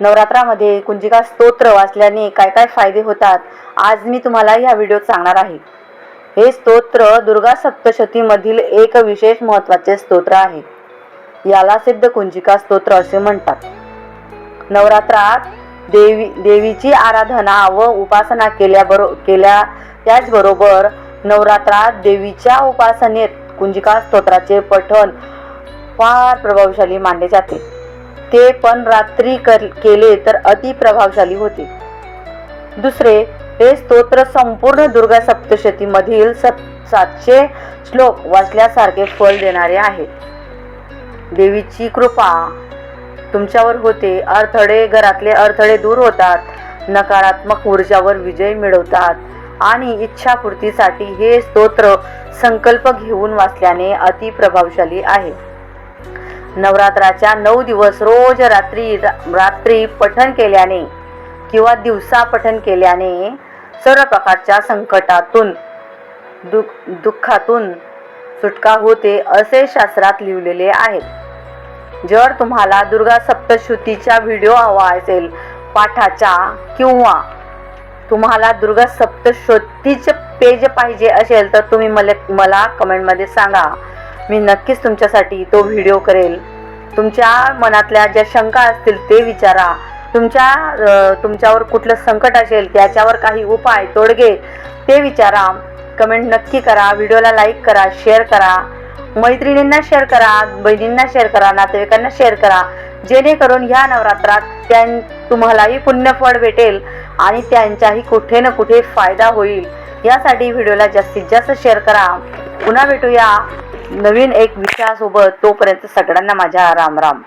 नवरात्रामध्ये कुंजिका स्तोत्र वाचल्याने काय काय फायदे होतात आज मी तुम्हाला ह्या व्हिडिओत सांगणार आहे. हे स्तोत्र दुर्गा सप्तशतीमधील एक विशेष महत्त्वाचे स्तोत्र आहे. याला सिद्ध कुंजिका स्तोत्र असे म्हणतात. नवरात्रात देवी देवीची आराधना व उपासना केल्याबरो केल्या त्याचबरोबर नवरात्रात देवीच्या उपासनेत कुंजिका स्तोत्राचे पठण फार प्रभावशाली मानले जाते. ते पण रात्री कर केले तर अति प्रभावशाली होते. दुसरे हे स्तोत्र संपूर्ण दुर्गा सप्तशतीमधील मधील सातशे श्लोक वाचल्यासारखे फल देणारे आहे. देवीची कृपा तुमच्यावर होते. अडथळे घरातले अडथळे दूर होतात. नकारात्मक ऊर्जावर विजय मिळवतात. आणि इच्छापूर्तीसाठी हे स्तोत्र संकल्प घेऊन वाचल्याने अति प्रभावशाली आहे. नवरात्राच्या नऊ दिवस रोज रात्री रात्री पठण केल्याने किंवा दिवसा पठन केल्याने सर्व प्रकारच्या संकटातून दुख दुःखातून सुटका होते असे शास्त्रात लिहिलेले आहेत जर तुम्हाला दुर्गा सप्तशुतीचा व्हिडिओ हवा असेल पाठाचा किंवा तुम्हाला दुर्गा सप्तशतीचे पेज पाहिजे असेल तर तुम्ही मला मला कमेंटमध्ये सांगा. मी नक्कीच तुमच्यासाठी तो व्हिडिओ करेल. तुमच्या मनातल्या ज्या शंका असतील ते विचारा. तुमच्या तुमच्यावर कुठलं संकट असेल त्याच्यावर काही उपाय तोडगे ते विचारा. कमेंट नक्की करा. व्हिडिओला लाईक करा शेअर करा. मैत्रिणींना शेअर करा बहिणींना शेअर करा नातेवाईकांना शेअर करा. जेणेकरून ह्या नवरात्रात त्यां तुम्हालाही पुण्यफळ भेटेल आणि त्यांचाही कुठे ना कुठे फायदा होईल. यासाठी व्हिडिओला जास्तीत जास्त शेअर करा. पुन्हा भेटूया. नवीन एक विषयासोबत तोपर्यंत सगळ्यांना माझ्या राम राम.